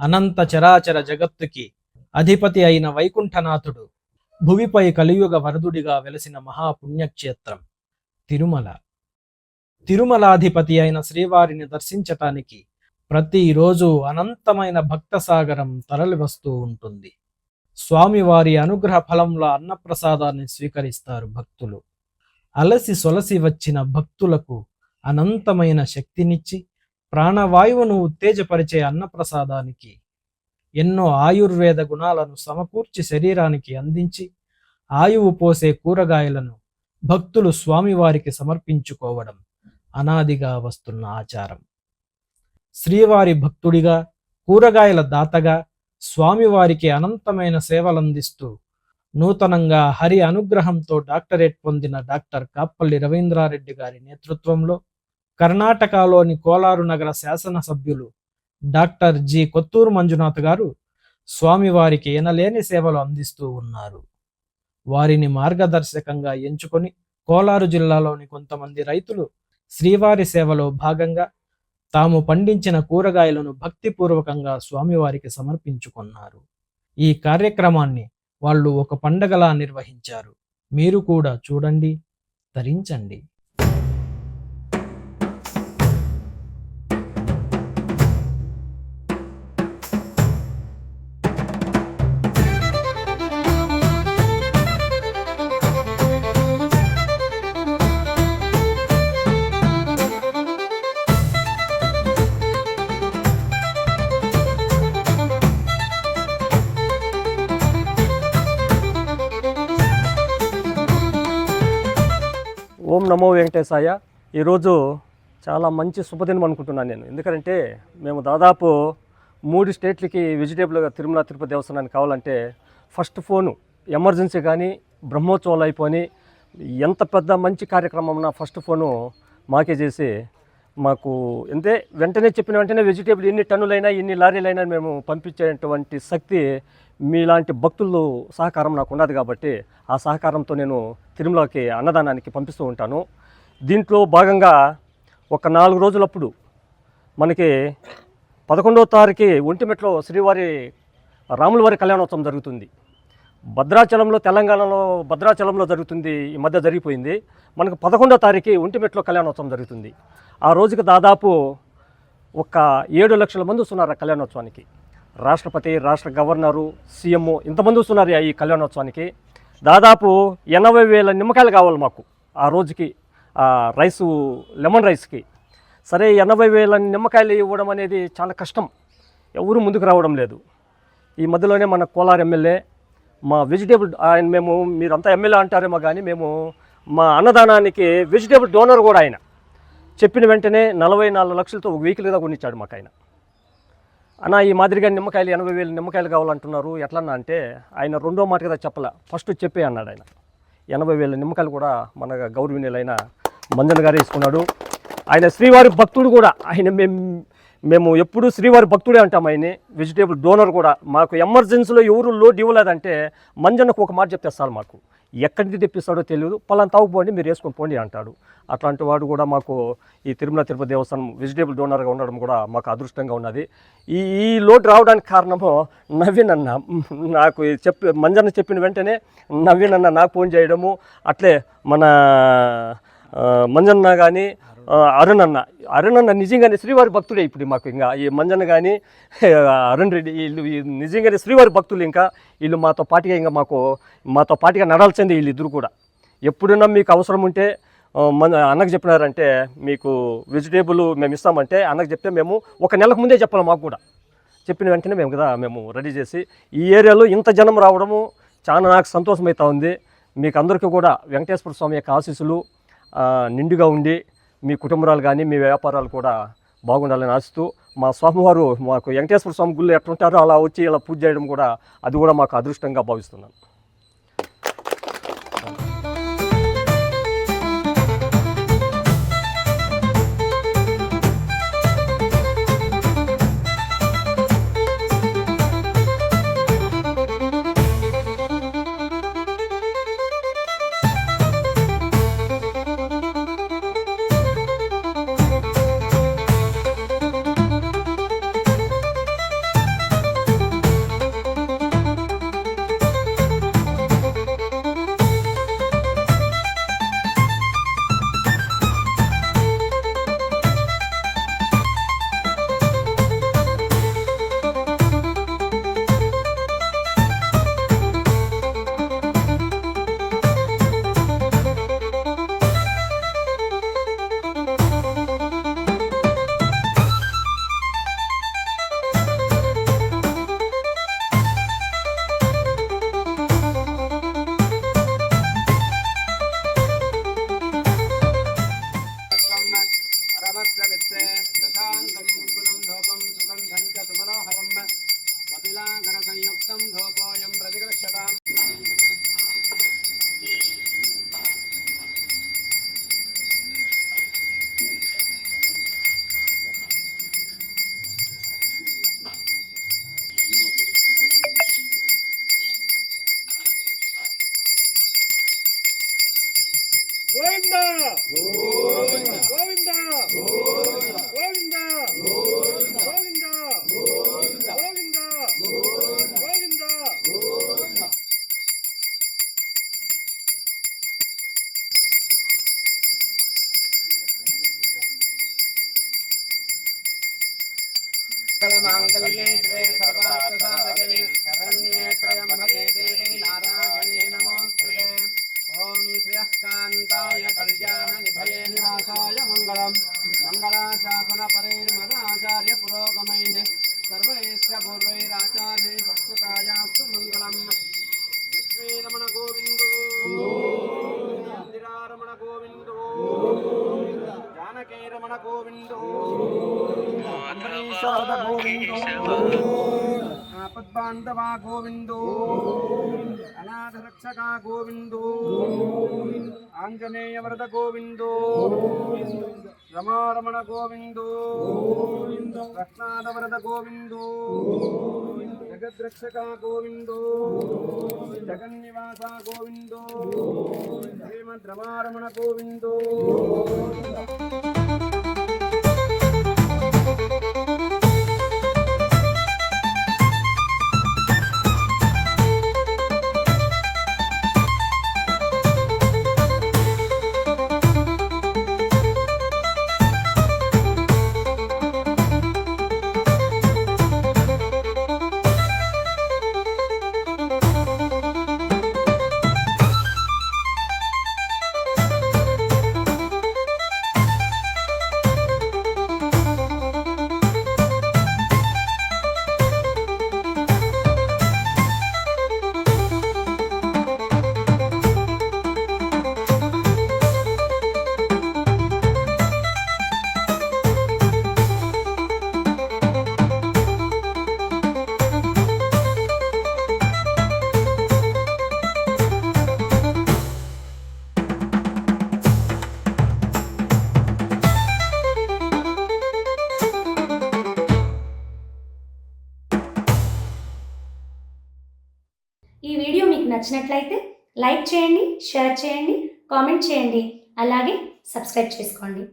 అనంత చరాచర జగత్తుకి అధిపతి అయిన వైకుంఠనాథుడు భువిపై కలియుగ వరదుడిగా వెలసిన మహాపుణ్యక్షేత్రం తిరుమల. తిరుమలాధిపతి అయిన శ్రీవారిని దర్శించటానికి ప్రతిరోజు అనంతమైన భక్త సాగరం తరలి వస్తూ ఉంటుంది. స్వామివారి అనుగ్రహ ఫలంలో అన్నప్రసాదాన్ని స్వీకరిస్తారు భక్తులు. అలసి సొలసి వచ్చిన భక్తులకు అనంతమైన శక్తినిచ్చి ప్రాణవాయువును ఉత్తేజపరిచే అన్నప్రసాదానికి ఎన్నో ఆయుర్వేద గుణాలను సమకూర్చి శరీరానికి అందించి ఆయువు పోసే కూరగాయలను భక్తులు స్వామివారికి సమర్పించుకోవడం అనాదిగా వస్తున్న ఆచారం. శ్రీవారి భక్తుడిగా కూరగాయల దాతగా స్వామివారికి అనంతమైన సేవలందిస్తూ నూతనంగా హరి అనుగ్రహంతో డాక్టరేట్ పొందిన డాక్టర్ కాప్పల్లి రవీంద్రారెడ్డి గారి నేతృత్వంలో కర్ణాటకలోని కోలారు నగర శాసనసభ్యులు డాక్టర్ జి. కొత్తూరు మంజునాథ్ గారు స్వామివారికి ఎనలేని సేవలు అందిస్తూ ఉన్నారు. వారిని మార్గదర్శకంగా ఎంచుకొని కోలారు జిల్లాలోని కొంతమంది రైతులు శ్రీవారి సేవలో భాగంగా తాము పండించిన కూరగాయలను భక్తిపూర్వకంగా స్వామివారికి సమర్పించుకున్నారు. ఈ కార్యక్రమాన్ని వాళ్ళు ఒక పండగలా నిర్వహించారు. మీరు కూడా చూడండి ధరించండి ఓం నమో వెంకటేశాయ. ఈరోజు చాలా మంచి శుభదినం అనుకుంటున్నాను నేను. ఎందుకంటే మేము దాదాపు మూడు స్టేట్లకి వెజిటేబుల్గా తిరుమల తిరుపతి దేవస్థానానికి కావాలంటే ఫస్ట్ ఫోను ఎమర్జెన్సీ కానీ బ్రహ్మోత్సవాలు అయిపోయి ఎంత పెద్ద మంచి కార్యక్రమం ఉన్నా ఫస్ట్ ఫోను మాకే చేసి మాకు అంతే వెంటనే చెప్పిన వెంటనే వెజిటేబుల్ ఎన్ని టన్నులైనా ఎన్ని లారీలైనా మేము పంపించేటువంటి శక్తి మీలాంటి భక్తులు సహకారం నాకు ఉన్నది కాబట్టి ఆ సహకారంతో నేను తిరుమలకి అన్నదానానికి పంపిస్తూ ఉంటాను. దీంట్లో భాగంగా ఒక నాలుగు రోజులప్పుడు మనకి పదకొండవ తారీఖు ఒంటిమెట్లో శ్రీవారి రాములవారి కళ్యాణోత్సవం జరుగుతుంది. భద్రాచలంలో తెలంగాణలో భద్రాచలంలో జరుగుతుంది ఈ మధ్య జరిగిపోయింది. మనకు పదకొండో తారీఖు ఒంటిమెట్లో కళ్యాణోత్సవం జరుగుతుంది. ఆ రోజుకి దాదాపు ఒక ఏడు లక్షల మంది వస్తున్నారు ఆ కళ్యాణోత్సవానికి. రాష్ట్రపతి రాష్ట్ర గవర్నరు సీఎం ఇంతమంది వస్తున్నారు ఈ కళ్యాణోత్సవానికి. దాదాపు ఎనభై వేల నిమ్మకాయలు కావాలి మాకు ఆ రోజుకి ఆ రైసు లెమన్ రైస్కి. సరే ఎనభై వేల నిమ్మకాయలు ఇవ్వడం అనేది చాలా కష్టం. ఎవరు ముందుకు రావడం లేదు. ఈ మధ్యలోనే మన కోలార్ ఎమ్మెల్యే మా వెజిటేబుల్ ఆయన మేము మీరంతా ఎమ్మెల్యే అంటారేమో కానీ మేము మా అన్నదానానికి వెజిటేబుల్ డోనర్ కూడా ఆయన. చెప్పిన వెంటనే నలభై నాలుగు లక్షలతో ఒక వెహికల్ కూడా కొనిచ్చాడు మాకు ఆయన అన్న ఈ మాదిరిగా నిమ్మకాయలు ఎనభై వేలు నిమ్మకాయలు కావాలంటున్నారు. ఎట్లన్నా అంటే ఆయన రెండో మాట కదా చెప్పలే. ఫస్ట్ చెప్పే అన్నాడు ఆయన. ఎనభై వేల నిమ్మకాయలు కూడా మన గౌరవనీయులైన మంజన్ గారు తీసుకున్నాడు. ఆయన శ్రీవారి భక్తుడు కూడా. ఆయన మేము మేము ఎప్పుడూ శ్రీవారి భక్తుడే అంటాం ఆయన్ని వెజిటేబుల్ డోనర్ కూడా. మాకు ఎమర్జెన్సీలో ఎవరు లోడ్ ఇవ్వలేదంటే మంజన్నకు ఒక మాట చెప్తేస్తారు మాకు. ఎక్కడి నుంచి తెప్పిస్తాడో తెలియదు. పలానా తాగుపోండి మీరు వేసుకొని పోండి అంటాడు. అట్లాంటి వాడు కూడా మాకు ఈ తిరుమల తిరుపతి దేవస్థానం వెజిటేబుల్ డోనర్గా ఉండడం కూడా మాకు అదృష్టంగా ఉన్నది. ఈ ఈ లోటు రావడానికి కారణము నవీన్ అన్న నాకు చెప్పి మంజన్న చెప్పిన వెంటనే నవీన్ అన్న నాకు ఫోన్ చేయడము. అట్లే మన మంజన్న కానీ అరుణ్ అన్న అరుణ్ అన్న నిజంగానే శ్రీవారి భక్తుడే ఇప్పుడు మాకు ఇంకా. ఈ మంజన్న కానీ అరుణ్ రెడ్డి వీళ్ళు నిజంగానే శ్రీవారి భక్తులు ఇంకా. వీళ్ళు మాతో పాటిగా ఇంకా మాకు మాతో పాటిగా నడాల్సింది వీళ్ళిద్దరు కూడా. ఎప్పుడైనా మీకు అవసరం ఉంటే మన అన్నకు చెప్పినారంటే మీకు వెజిటేబుల్ మేము ఇస్తామంటే అన్నకు చెప్తే మేము ఒక నెలకు ముందే చెప్పాలి మాకు కూడా. చెప్పిన వెంటనే మేము కదా మేము రెడీ చేసి ఈ ఏరియాలో ఇంత జనం రావడము చాలా నాకు సంతోషమవుతా ఉంది. మీకు అందరికీ కూడా వెంకటేశ్వర స్వామి యొక్క ఆశీస్సులు నిండుగా ఉండి మీ కుటుంబాలు కానీ మీ వ్యాపారాలు కూడా బాగుండాలని ఆశిస్తూ మా స్వామివారు మాకు వెంకటేశ్వర స్వామి గుళ్ళు ఎట్లుంటారో అలా వచ్చి ఇలా పూజ చేయడం కూడా అది కూడా మాకు అదృష్టంగా భావిస్తున్నాను. दशाङ्कं गुग्गुलं धूपं सुगन्धं च सुमनोहरं कपिलाकरसंयुक्तं धूपोऽयं प्रतिगृह्यताम् మాంగళ్యే శ్రే సర్వార్థసాధకే శరణ్యే త్రయంబకే దేవి నారాయణే నమోస్తుతే ఓం శ్రేయఃకాంతాయ కళ్యాణ నిభయే నివాసాయ మంగళం మంగళాశాసన పరైర్మదాచార్య పురోగమైః సర్వైశ్చ పూర్వై అంబరీషాద గోవిందో ఆపద్బాంధవా గోవిందో అనాథ రక్షక గోవిందో ఆంజనేయ వరద గోవిందో రమారమణ గోవిందో రత్నాద వరద గోవిందో జగద్రక్షక గోవిందో జగన్నివాస గోవిందో శ్రీమద్ రమారమణ గోవిందో నచ్చినట్లయితే లైక్ చేయండి షేర్ చేయండి కామెంట్ చేయండి. అలాగే సబ్స్క్రైబ్ చేసుకోండి.